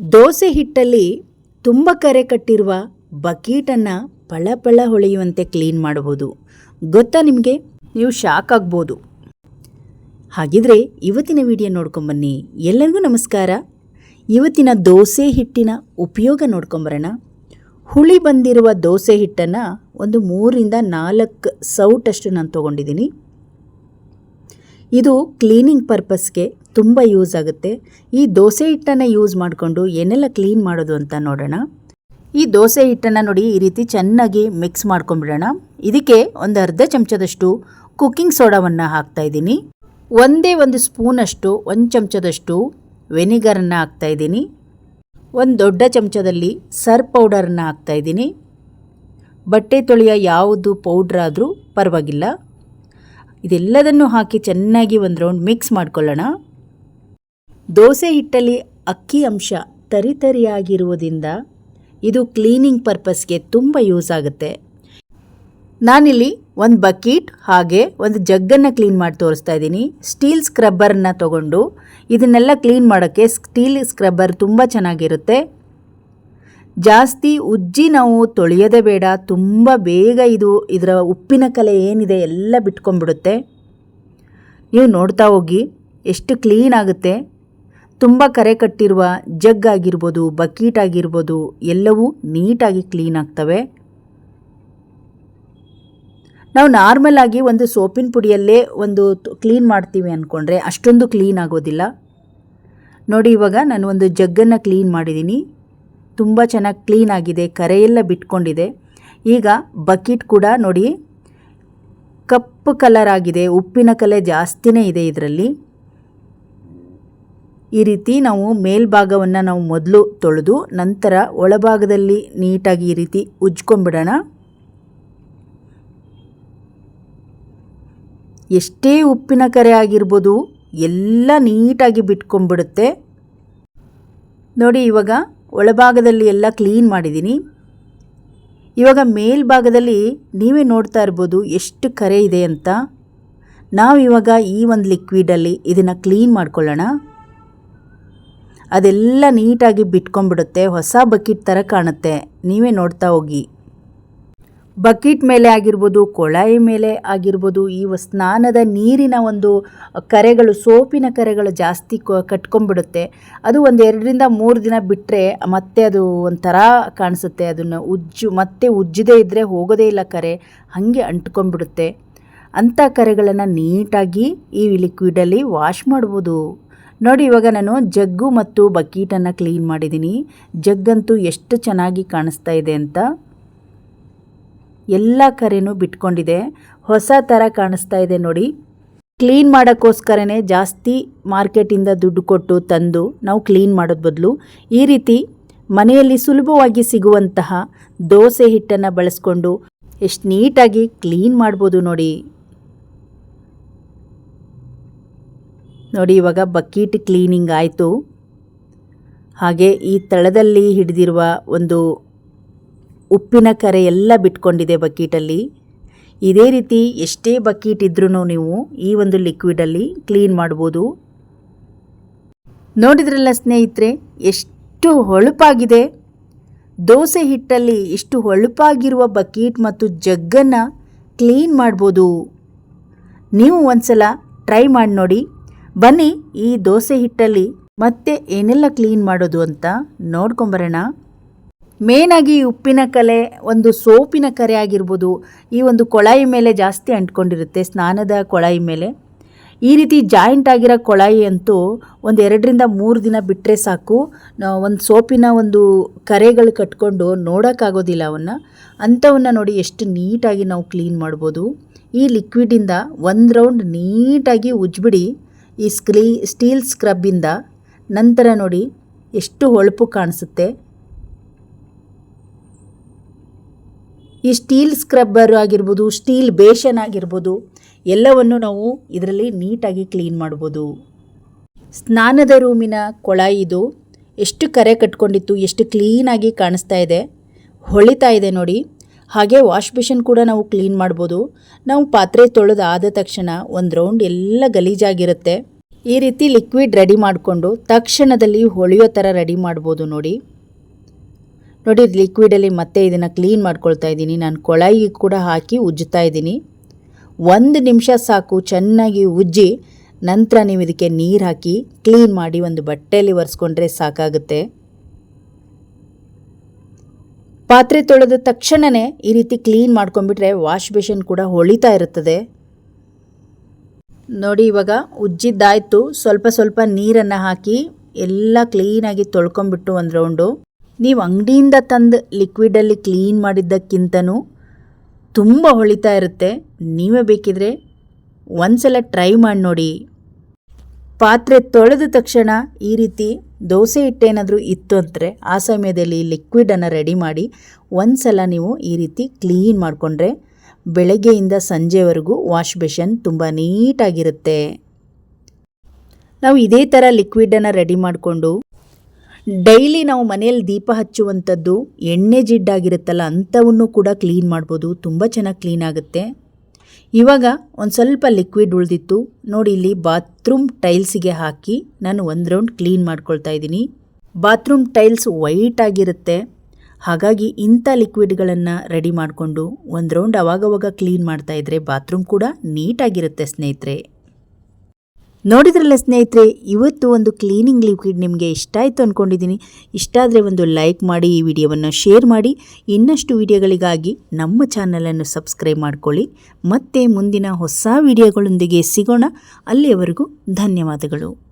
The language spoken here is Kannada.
ದೋಸೆ ಹಿಟ್ಟಲ್ಲಿ ತುಂಬ ಕರೆ ಕಟ್ಟಿರುವ ಬಕೀಟನ್ನು ಪಳ ಹೊಳೆಯುವಂತೆ ಕ್ಲೀನ್ ಮಾಡಬಹುದು. ಗೊತ್ತಾ ನಿಮಗೆ? ನೀವು ಶಾಕ್ ಆಗ್ಬೋದು. ಹಾಗಿದ್ರೆ ಇವತ್ತಿನ ವಿಡಿಯೋ ನೋಡ್ಕೊಂಬನ್ನಿ ಎಲ್ಲರಿಗೂ ನಮಸ್ಕಾರ. ಇವತ್ತಿನ ದೋಸೆ ಹಿಟ್ಟಿನ ಉಪಯೋಗ ನೋಡ್ಕೊಂಬರೋಣ ಹುಳಿ ಬಂದಿರುವ ದೋಸೆ ಹಿಟ್ಟನ್ನು ಒಂದು ಮೂರಿಂದ ನಾಲ್ಕು ಸೌಟಷ್ಟು ನಾನು ತೊಗೊಂಡಿದ್ದೀನಿ. ಇದು ಕ್ಲೀನಿಂಗ್ ಪರ್ಪಸ್ಗೆ ತುಂಬ ಯೂಸ್ ಆಗುತ್ತೆ. ಈ ದೋಸೆ ಹಿಟ್ಟನ್ನು ಯೂಸ್ ಮಾಡಿಕೊಂಡು ಏನೆಲ್ಲ ಕ್ಲೀನ್ ಮಾಡೋದು ಅಂತ ನೋಡೋಣ. ಈ ದೋಸೆ ಹಿಟ್ಟನ್ನು ನೋಡಿ ಈ ರೀತಿ ಚೆನ್ನಾಗಿ ಮಿಕ್ಸ್ ಮಾಡ್ಕೊಂಡ್ಬಿಡೋಣ. ಇದಕ್ಕೆ ಒಂದು ಅರ್ಧ ಚಮಚದಷ್ಟು ಕುಕ್ಕಿಂಗ್ ಸೋಡಾವನ್ನು ಹಾಕ್ತಾ ಇದ್ದೀನಿ. ಒಂದೇ ಒಂದು ಸ್ಪೂನಷ್ಟು, ಒಂದು ಚಮಚದಷ್ಟು ವೆನಿಗರನ್ನು ಹಾಕ್ತಾ ಇದ್ದೀನಿ. ಒಂದು ದೊಡ್ಡ ಚಮಚದಲ್ಲಿ ಸರ್ ಪೌಡರನ್ನು ಹಾಕ್ತಾ ಇದ್ದೀನಿ. ಬಟ್ಟೆ ತೊಳೆಯ ಯಾವುದು ಪೌಡ್ರ್ ಆದರೂ ಪರವಾಗಿಲ್ಲ. ಇದೆಲ್ಲದನ್ನು ಹಾಕಿ ಚೆನ್ನಾಗಿ ಒಂದು ರೌಂಡ್ ಮಿಕ್ಸ್ ಮಾಡ್ಕೊಳ್ಳೋಣ. ದೋಸೆ ಹಿಟ್ಟಲ್ಲಿ ಅಕ್ಕಿ ಅಂಶ ತರಿತರಿಯಾಗಿರುವುದರಿಂದ ಇದು ಕ್ಲೀನಿಂಗ್ ಪರ್ಪಸ್ಗೆ ತುಂಬ ಯೂಸ್ ಆಗುತ್ತೆ. ನಾನಿಲ್ಲಿ ಒಂದು ಬಕೀಟ್ ಹಾಗೆ ಒಂದು ಜಗ್ಗನ್ನು ಕ್ಲೀನ್ ಮಾಡಿ ತೋರಿಸ್ತಾ ಇದ್ದೀನಿ. ಸ್ಟೀಲ್ ಸ್ಕ್ರಬ್ಬರನ್ನ ತಗೊಂಡು ಇದನ್ನೆಲ್ಲ ಕ್ಲೀನ್ ಮಾಡೋಕ್ಕೆ ಸ್ಟೀಲ್ ಸ್ಕ್ರಬ್ಬರ್ ತುಂಬ ಚೆನ್ನಾಗಿರುತ್ತೆ. ಜಾಸ್ತಿ ಉಜ್ಜಿ ನಾವು ತೊಳೆಯೋದೇ ಬೇಡ, ತುಂಬ ಬೇಗ ಇದು ಇದರ ಉಪ್ಪಿನ ಕಲೆ ಏನಿದೆ ಎಲ್ಲ ಬಿಟ್ಕೊಂಡ್ಬಿಡುತ್ತೆ. ನೀವು ನೋಡ್ತಾ ಹೋಗಿ, ಎಷ್ಟು ಕ್ಲೀನ್ ಆಗುತ್ತೆ. ತುಂಬ ಕರೆ ಕಟ್ಟಿರುವ ಜಗ್ ಆಗಿರ್ಬೋದು, ಬಕೀಟ್ ಆಗಿರ್ಬೋದು, ಎಲ್ಲವೂ ನೀಟಾಗಿ ಕ್ಲೀನ್ ಆಗ್ತವೆ. ನಾವು ನಾರ್ಮಲ್ ಆಗಿ ಒಂದು ಸೋಪಿನ ಪುಡಿಯಲ್ಲೇ ಒಂದು ಕ್ಲೀನ್ ಮಾಡ್ತೀವಿ ಅಂದ್ಕೊಂಡ್ರೆ ಅಷ್ಟೊಂದು ಕ್ಲೀನ್ ಆಗೋದಿಲ್ಲ. ನೋಡಿ, ಇವಾಗ ನಾನು ಒಂದು ಜಗ್ಗನ್ನು ಕ್ಲೀನ್ ಮಾಡಿದ್ದೀನಿ. ತುಂಬ ಚೆನ್ನಾಗಿ ಕ್ಲೀನ್ ಆಗಿದೆ, ಕರೆಯೆಲ್ಲ ಬಿಟ್ಕೊಂಡಿದೆ. ಈಗ ಬಕೀಟ್ ಕೂಡ ನೋಡಿ, ಕಪ್ಪು ಕಲರ್ ಆಗಿದೆ, ಉಪ್ಪಿನ ಕಲೆ ಜಾಸ್ತಿನೇ ಇದೆ ಇದರಲ್ಲಿ. ಈ ರೀತಿ ನಾವು ಮೇಲ್ಭಾಗವನ್ನು ನಾವು ಮೊದಲು ತೊಳೆದು ನಂತರ ಒಳಭಾಗದಲ್ಲಿ ನೀಟಾಗಿ ಈ ರೀತಿ ಉಜ್ಕೊಂಡ್ಬಿಡೋಣ ಎಷ್ಟೇ ಉಪ್ಪಿನ ಕರೆ ಆಗಿರ್ಬೋದು ಎಲ್ಲ ನೀಟಾಗಿ ಬಿಟ್ಕೊಂಡ್ಬಿಡುತ್ತೆ ನೋಡಿ ಇವಾಗ ಒಳಭಾಗದಲ್ಲಿ ಎಲ್ಲ ಕ್ಲೀನ್ ಮಾಡಿದ್ದೀನಿ. ಇವಾಗ ಮೇಲ್ಭಾಗದಲ್ಲಿ ನೀವೇ ನೋಡ್ತಾ ಇರ್ಬೋದು ಎಷ್ಟು ಕರೆ ಇದೆ ಅಂತ. ನಾವು ಇವಾಗ ಈ ಒಂದು ಲಿಕ್ವಿಡಲ್ಲಿ ಇದನ್ನು ಕ್ಲೀನ್ ಮಾಡ್ಕೊಳ್ಳೋಣ. ಅದೆಲ್ಲ ನೀಟಾಗಿ ಬಿಟ್ಕೊಂಡ್ಬಿಡುತ್ತೆ. ಹೊಸ ಬಕೆಟ್ ಥರ ಕಾಣುತ್ತೆ. ನೀವೇ ನೋಡ್ತಾ ಹೋಗಿ. ಬಕೆಟ್ ಮೇಲೆ ಆಗಿರ್ಬೋದು ಕೊಳಾಯಿ ಮೇಲೆ ಆಗಿರ್ಬೋದು, ಈ ಸ್ನಾನದ ನೀರಿನ ಒಂದು ಕರೆಗಳು, ಸೋಪಿನ ಕರೆಗಳು ಜಾಸ್ತಿ ಕಟ್ಕೊಂಡ್ಬಿಡುತ್ತೆ. ಅದು ಒಂದು ಎರಡರಿಂದ ಮೂರು ದಿನ ಬಿಟ್ಟರೆ ಮತ್ತೆ ಅದು ಒಂಥರ ಕಾಣಿಸುತ್ತೆ. ಅದನ್ನು ಉಜ್ಜು, ಮತ್ತೆ ಉಜ್ಜದೇ ಇದ್ದರೆ ಹೋಗೋದೇ ಇಲ್ಲ ಕರೆ. ಹಾಗೆ ಅಂಟ್ಕೊಂಡ್ಬಿಡುತ್ತೆ. ಅಂಥ ಕರೆಗಳನ್ನು ನೀಟಾಗಿ ಈ ಲಿಕ್ವಿಡಲ್ಲಿ ವಾಶ್ ಮಾಡ್ಬೋದು. ನೋಡಿ, ಇವಾಗ ನಾನು ಜಗ್ಗು ಮತ್ತು ಬಕೀಟನ್ನು ಕ್ಲೀನ್ ಮಾಡಿದ್ದೀನಿ. ಜಗ್ಗಂತೂ ಎಷ್ಟು ಚೆನ್ನಾಗಿ ಕಾಣಿಸ್ತಾ ಇದೆ ಅಂತ. ಎಲ್ಲ ಕರೆನೂ ಬಿಟ್ಕೊಂಡಿದೆ. ಹೊಸ ಥರ ಕಾಣಿಸ್ತಾ ಇದೆ ನೋಡಿ. ಕ್ಲೀನ್ ಮಾಡೋಕ್ಕೋಸ್ಕರನೇ ಜಾಸ್ತಿ ಮಾರ್ಕೆಟಿಂದ ದುಡ್ಡು ಕೊಟ್ಟು ತಂದು ನಾವು ಕ್ಲೀನ್ ಮಾಡೋದು ಬದಲು. ಈ ರೀತಿ ಮನೆಯಲ್ಲಿ ಸುಲಭವಾಗಿ ಸಿಗುವಂತಹ ದೋಸೆ ಹಿಟ್ಟನ್ನು ಬಳಸ್ಕೊಂಡು ಎಷ್ಟು ನೀಟಾಗಿ ಕ್ಲೀನ್ ಮಾಡ್ಬೋದು ನೋಡಿ. ನೋಡಿ, ಇವಾಗ ಬಕೀಟ್ ಕ್ಲೀನಿಂಗ್ ಆಯಿತು. ಹಾಗೆ ಈ ತಳದಲ್ಲಿ ಹಿಡಿದಿರುವ ಒಂದು ಉಪ್ಪಿನ ಕರೆ ಎಲ್ಲ ಬಿಟ್ಕೊಂಡಿದೆ ಬಕೀಟಲ್ಲಿ. ಇದೇ ರೀತಿ ಎಷ್ಟೇ ಬಕೀಟ್ ಇದ್ರೂ ನೀವು ಈ ಒಂದು ಲಿಕ್ವಿಡಲ್ಲಿ ಕ್ಲೀನ್ ಮಾಡ್ಬೋದು. ನೋಡಿದ್ರಲ್ಲ ಸ್ನೇಹಿತರೆ, ಎಷ್ಟು ಹೊಳಪಾಗಿದೆ. ದೋಸೆ ಹಿಟ್ಟಲ್ಲಿ ಇಷ್ಟು ಹೊಳಪಾಗಿರುವ ಬಕೀಟ್ ಮತ್ತು ಜಗ್ಗನ್ನು ಕ್ಲೀನ್ ಮಾಡ್ಬೋದು. ನೀವು ಒಂದ್ಸಲ ಟ್ರೈ ಮಾಡಿ ನೋಡಿ. ಬನ್ನಿ, ಈ ದೋಸೆ ಹಿಟ್ಟಲ್ಲಿ ಮತ್ತೆ ಏನೆಲ್ಲ ಕ್ಲೀನ್ ಮಾಡೋದು ಅಂತ ನೋಡ್ಕೊಂಬರೋಣ. ಮೇನಾಗಿ ಉಪ್ಪಿನ ಕಲೆ, ಒಂದು ಸೋಪಿನ ಕರೆ ಆಗಿರ್ಬೋದು, ಈ ಒಂದು ಕೊಳಾಯಿ ಮೇಲೆ ಜಾಸ್ತಿ ಅಂಟ್ಕೊಂಡಿರುತ್ತೆ ಸ್ನಾನದ ಕೊಳಾಯಿ ಮೇಲೆ. ಈ ರೀತಿ ಜಾಯಿಂಟ್ ಆಗಿರೋ ಕೊಳಾಯಿ ಅಂತೂ ಒಂದು ಎರಡರಿಂದ ಮೂರು ದಿನ ಬಿಟ್ಟರೆ ಸಾಕು. ಒಂದು ಸೋಪಿನ ಒಂದು ಕರೆಗಳು ಕಟ್ಕೊಂಡು ನೋಡೋಕ್ಕಾಗೋದಿಲ್ಲ ಅವನ್ನ. ಅಂಥವನ್ನ ನೋಡಿ ಎಷ್ಟು ನೀಟಾಗಿ ನಾವು ಕ್ಲೀನ್ ಮಾಡ್ಬೋದು. ಈ ಲಿಕ್ವಿಡಿಂದ ಒಂದು ರೌಂಡ್ ನೀಟಾಗಿ ಉಜ್ಬಿಡಿ ಈ ಸ್ಕ್ರೀ, ಸ್ಟೀಲ್ ಸ್ಕ್ರಬ್ಬಿಂದ ನಂತರ ನೋಡಿ ಎಷ್ಟು ಹೊಳಪು ಕಾಣಿಸುತ್ತೆ. ಈ ಸ್ಟೀಲ್ ಸ್ಕ್ರಬ್ಬರ್ ಆಗಿರ್ಬೋದು, ಸ್ಟೀಲ್ ಬೇಷನ್ ಆಗಿರ್ಬೋದು, ಎಲ್ಲವನ್ನು ನಾವು ಇದರಲ್ಲಿ ನೀಟಾಗಿ ಕ್ಲೀನ್ ಮಾಡ್ಬೋದು. ಸ್ನಾನದ ರೂಮಿನ ಕೊಳಾಯಿ ಇದು ಎಷ್ಟು ಕರೆ ಕಟ್ಕೊಂಡಿತ್ತು, ಎಷ್ಟು ಕ್ಲೀನಾಗಿ ಕಾಣಿಸ್ತಾ ಇದೆ, ಹೊಳಿತಾ ಇದೆ ನೋಡಿ. ಹಾಗೆ ವಾಶ್ ಬೇಷನ್ ಕೂಡ ನಾವು ಕ್ಲೀನ್ ಮಾಡ್ಬೋದು. ನಾವು ಪಾತ್ರೆ ತೊಳೆದು ಆದ ತಕ್ಷಣ ಒಂದು ರೌಂಡ್ ಎಲ್ಲ ಗಲೀಜಾಗಿರುತ್ತೆ. ಈ ರೀತಿ ಲಿಕ್ವಿಡ್ ರೆಡಿ ಮಾಡಿಕೊಂಡು ತಕ್ಷಣದಲ್ಲಿ ಹೊಳೆಯೋ ಥರ ರೆಡಿ ಮಾಡ್ಬೋದು ನೋಡಿ. ನೋಡಿ ಲಿಕ್ವಿಡಲ್ಲಿ ಮತ್ತೆ ಇದನ್ನು ಕ್ಲೀನ್ ಮಾಡ್ಕೊಳ್ತಾ ಇದ್ದೀನಿ. ನಾನು ಕೊಳಾಯಿಗೆ ಕೂಡ ಹಾಕಿ ಉಜ್ಜುತ್ತಾ ಇದ್ದೀನಿ. ಒಂದು ನಿಮಿಷ ಸಾಕು ಚೆನ್ನಾಗಿ ಉಜ್ಜಿ ನಂತರ ನೀವು ಇದಕ್ಕೆ ನೀರು ಹಾಕಿ ಕ್ಲೀನ್ ಮಾಡಿ ಒಂದು ಬಟ್ಟೆಯಲ್ಲಿ ಒರೆಸ್ಕೊಂಡ್ರೆ ಸಾಕಾಗುತ್ತೆ. ಪಾತ್ರೆ ತೊಳೆದ ತಕ್ಷಣವೇ ಈ ರೀತಿ ಕ್ಲೀನ್ ಮಾಡ್ಕೊಂಡ್ಬಿಟ್ರೆ ವಾಶ್ ಬೇಷನ್ ಕೂಡ ಹೊಳಿತಾ ಇರುತ್ತದೆ. ನೋಡಿ ಇವಾಗ ಉಜ್ಜಿದ್ದಾಯಿತು. ಸ್ವಲ್ಪ ಸ್ವಲ್ಪ ನೀರನ್ನು ಹಾಕಿ ಎಲ್ಲ ಕ್ಲೀನಾಗಿ ತೊಳ್ಕೊಂಬಿಟ್ಟು ಒಂದು ರೌಂಡು. ನೀವು ಅಂಗಡಿಯಿಂದ ತಂದು ಲಿಕ್ವಿಡಲ್ಲಿ ಕ್ಲೀನ್ ಮಾಡಿದ್ದಕ್ಕಿಂತನೂ ತುಂಬ ಹೊಳಿತಾ ಇರುತ್ತೆ. ನೀವೇ ಬೇಕಿದ್ರೆ ಒಂದ್ಸಲ ಟ್ರೈ ಮಾಡಿ ನೋಡಿ. ಪಾತ್ರೆ ತೊಳೆದ ತಕ್ಷಣ ಈ ರೀತಿ ದೋಸೆ ಹಿಟ್ಟೇನಾದರೂ ಇತ್ತು ಅಂದರೆ ಆ ಸಮಯದಲ್ಲಿ ಲಿಕ್ವಿಡನ್ನು ರೆಡಿ ಮಾಡಿ ಒಂದು ಸಲ ನೀವು ಈ ರೀತಿ ಕ್ಲೀನ್ ಮಾಡಿಕೊಂಡ್ರೆ ಬೆಳಗ್ಗೆಯಿಂದ ಸಂಜೆವರೆಗೂ ವಾಶ್ ಬೇಷನ್ ತುಂಬ ನೀಟಾಗಿರುತ್ತೆ. ನಾವು ಇದೇ ಥರ ಲಿಕ್ವಿಡನ್ನು ರೆಡಿ ಮಾಡಿಕೊಂಡು ಡೈಲಿ ನಾವು ಮನೆಯಲ್ಲಿ ದೀಪ ಹಚ್ಚುವಂಥದ್ದು ಎಣ್ಣೆ ಜಿಡ್ಡಾಗಿರುತ್ತಲ್ಲ ಅಂಥವನ್ನು ಕೂಡ ಕ್ಲೀನ್ ಮಾಡ್ಬೋದು. ತುಂಬ ಚೆನ್ನಾಗಿ ಕ್ಲೀನ್ ಆಗುತ್ತೆ. ಇವಾಗ ಒಂದು ಸ್ವಲ್ಪ ಲಿಕ್ವಿಡ್ ಉಳಿದಿತ್ತು. ನೋಡಿ ಇಲ್ಲಿ ಬಾತ್ರೂಮ್ ಟೈಲ್ಸಿಗೆ ಹಾಕಿ ನಾನು ಒಂದು ರೌಂಡ್ ಕ್ಲೀನ್ ಮಾಡ್ಕೊಳ್ತಾ ಇದ್ದೀನಿ. ಬಾತ್ರೂಮ್ ಟೈಲ್ಸ್ ವೈಟ್ ಆಗಿರುತ್ತೆ. ಹಾಗಾಗಿ ಇಂಥ ಲಿಕ್ವಿಡ್ಗಳನ್ನು ರೆಡಿ ಮಾಡಿಕೊಂಡು ಒಂದು ರೌಂಡ್ ಅವಾಗವಾಗ ಕ್ಲೀನ್ ಮಾಡ್ತಾ ಇದ್ದರೆ ಬಾತ್ರೂಮ್ ಕೂಡ ನೀಟಾಗಿರುತ್ತೆ ಸ್ನೇಹಿತರೆ. ನೋಡಿದ್ರಲ್ಲ ಸ್ನೇಹಿತರೆ, ಇವತ್ತು ಒಂದು ಕ್ಲೀನಿಂಗ್ ಲಿಕ್ವಿಡ್ ನಿಮಗೆ ಇಷ್ಟ ಆಯಿತು ಅಂದ್ಕೊಂಡಿದ್ದೀನಿ ಇಷ್ಟ ಆದರೆ ಒಂದು ಲೈಕ್ ಮಾಡಿ, ಈ ವಿಡಿಯೋವನ್ನು ಶೇರ್ ಮಾಡಿ. ಇನ್ನಷ್ಟು ವಿಡಿಯೋಗಳಿಗಾಗಿ ನಮ್ಮ ಚಾನಲನ್ನು ಸಬ್ಸ್ಕ್ರೈಬ್ ಮಾಡಿಕೊಳ್ಳಿ. ಮತ್ತೆ ಮುಂದಿನ ಹೊಸ ವಿಡಿಯೋಗಳೊಂದಿಗೆ ಸಿಗೋಣ. ಅಲ್ಲಿಯವರೆಗೂ ಧನ್ಯವಾದಗಳು.